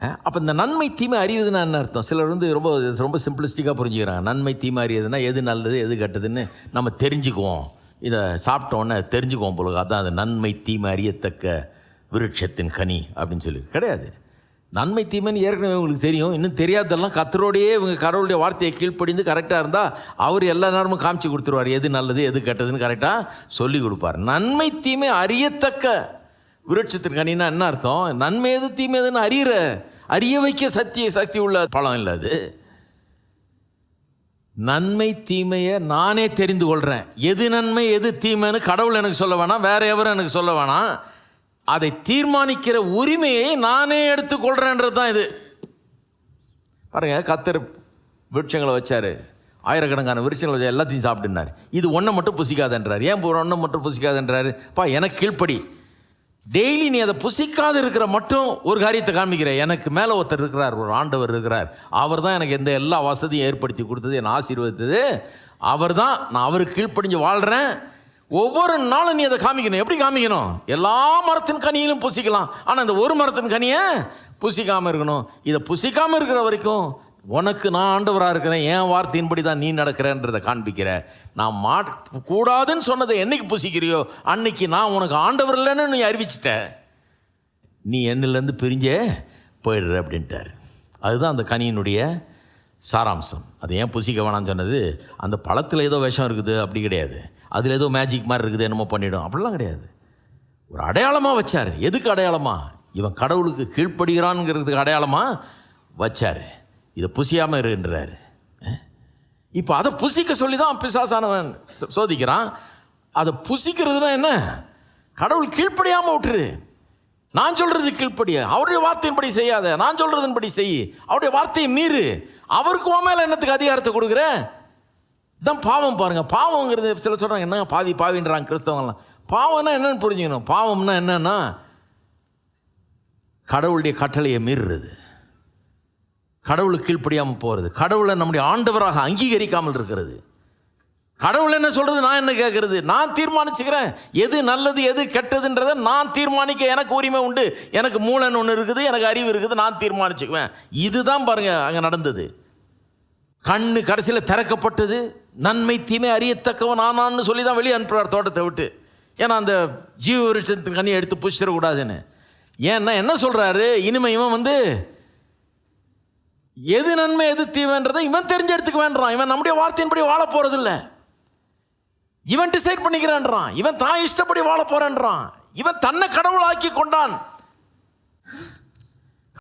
அப்போ இந்த நன்மை தீமை அறிவதுன்னா என்ன அர்த்தம்? சிலர் வந்து ரொம்ப ரொம்ப சிம்பிளிஸ்டிக்காக புரிஞ்சுக்கிறாங்க. நன்மை தீமை அறியதுன்னா எது நல்லது எது கெட்டதுன்னு நம்ம தெரிஞ்சுக்குவோம். இதை சாப்பிட்டோன்னே தெரிஞ்சுக்குவோம் போல அதான் அது நன்மை தீமை அறியத்தக்க விருட்சத்தின் கனி அப்படின்னு சொல்லி. கிடையாது. நன்மை தீமைன்னு ஏற்கனவே உங்களுக்கு தெரியும். இன்னும் தெரியாததெல்லாம் கத்தரோடையே இவங்க கடவுளுடைய வார்த்தையை கீழ்ப்படிந்து கரெக்டாக இருந்தால் அவர் எல்லா நேரமும் காமிச்சு கொடுத்துருவார். எது நல்லது எது கெட்டதுன்னு கரெக்டாக சொல்லி கொடுப்பார். நன்மை தீமை அறியத்தக்க விருட்சத்தின் கனின்னா என்ன அர்த்தம்? நன்மை எது தீமை எதுன்னு அறிகிற அறிய வைக்க சக்தி சக்தி உள்ள பழம் இல்லை அது. நன்மை தீமையை நானே தெரிந்து கொள்கிறேன் எது நன்மை எது தீமைன்னு கடவுள் எனக்கு சொல்ல வேணாம் வேற எவரும் எனக்கு சொல்ல வேணாம். அதை தீர்மானிக்கிற உரிமையை நானே எடுத்துக்கொள்கிறேன்றது தான் இது. பாருங்க கத்தர் விருட்சங்களை வச்சார். ஆயிரக்கணக்கான விருட்சங்களை வச்சு எல்லாத்தையும் சாப்பிட்டுனார். இது ஒன்றை மட்டும் புசிக்காதன்றார். ஏன் ஒன்றை மட்டும் புசிக்காதன்றாரு? பா எனக்கு கீழ்ப்படி. டெய்லி நீ அதை புசிக்காது இருக்கிற மட்டும் ஒரு காரியத்தை காமிக்கிற எனக்கு மேலே ஒருத்தர் இருக்கிறார் ஒரு ஆண்டவர் இருக்கிறார். அவர் தான் எனக்கு எந்த எல்லா வசதியும் ஏற்படுத்தி கொடுத்தது என்னை ஆசீர்வதித்தது. அவர் தான் நான் அவருக்கு கீழ்ப்படிஞ்சு வாழ்கிறேன் ஒவ்வொரு நாளும் நீ அதை காமிக்கணும். எப்படி காமிக்கணும்? எல்லா மரத்தின் கனியிலும் புசிக்கலாம். ஆனால் இந்த ஒரு மரத்தின் கனியை புசிக்காமல் இருக்கணும். இதை புசிக்காமல் இருக்கிற வரைக்கும் உனக்கு நான் ஆண்டவராக இருக்கிறேன் என் வார்த்தையின்படி தான் நீ நடக்கிறேன்றதை காண்பிக்கிற. நான் மா கூடாதுன்னு சொன்னதை என்னைக்கு புசிக்கிறியோ அன்னைக்கு நான் உனக்கு ஆண்டவர் இல்லைன்னு நீ அறிவிச்சிட்ட. நீ என்னிலேருந்து பிரிஞ்சே போயிடுற அப்படின்ட்டார். அதுதான் அந்த கனியினுடைய சாராம்சம். அது ஏன் புசிக்க வேணாம்னு சொன்னது? அந்த பழத்தில் ஏதோ விஷம் இருக்குது அப்படி கிடையாது. அதில் ஏதோ மேஜிக் மாதிரி இருக்குது என்னமோ பண்ணிவிடும் அப்படிலாம் கிடையாது. ஒரு அடையாளமாக வச்சார். எதுக்கு அடையாளமாக இவன் கடவுளுக்கு கீழ்ப்படுகிறான்ங்கிறதுக்கு அடையாளமாக வச்சார். இதை புசியாமல் இருன்றாரு. இப்போ அதை புசிக்க சொல்லி தான் பிசாசானவன் சோ- சோதிக்கிறான். அதை புசிக்கிறதுனா என்ன? கடவுள் கீழ்ப்படியாமல் விட்டுரு. நான் சொல்கிறது கீழ்ப்படிய. அவருடைய வார்த்தையின்படி செய்யாத. நான் சொல்றதன்படி செய். அவருடைய வார்த்தையை மீறு. அவருக்கு உன் மேலே என்னத்துக்கு அதிகாரத்தை கொடுக்குற? தான் பாவம் பாருங்கள் பாவங்கிறது சில சொல்கிறாங்க என்ன பாவி பாவின்றாங்க கிறிஸ்தவங்களாம் பாவம்னா என்னன்னு புரிஞ்சுக்கணும். பாவம்னா என்னன்னா கடவுளுடைய கட்டளையை மீறுறது. கடவுளுக்கு கீழ்ப்படியாமல் போகிறது கடவுளை நம்முடைய ஆண்டவராக அங்கீகரிக்காமல் இருக்கிறது. கடவுள் என்ன சொல்கிறது நான் என்ன கேட்குறது நான் தீர்மானிச்சுக்கிறேன். எது நல்லது எது கெட்டதுன்றதை நான் தீர்மானிக்க எனக்கு உரிமை உண்டு. எனக்கு மூலன் ஒன்று இருக்குது எனக்கு அறிவு இருக்குது நான் தீர்மானிச்சுக்குவேன். இதுதான் பாருங்க அங்கே நடந்தது. கண்ணு கடைசியில் திறக்கப்பட்டது. நன்மை தீமை அறியத்தக்கவன் ஆனான்னு சொல்லி தான் வெளியே அனுப்புகிறார் தோட்டத்தை விட்டு. ஏன்னா அந்த ஜீவ விருட்சத்தின் கண்ணியை எடுத்து பூச்சிடக்கூடாதுன்னு ஏன்னா என்ன சொல்கிறாரு இனிமே இவன் வந்து எது நன்மை எது தீமைன்றதை இவன் தெரிஞ்செடுத்துக்க வேண்டாம் இவன் நம்முடைய வார்த்தையின்படி வாழ போறதில்ல. இவன் டிசைட் பண்ணிக்கிறான்றான். இவன் தான் இஷ்டப்படி வாழ போறேன்றான். இவன் தன்னை கடவுளாக்கி கொண்டான்.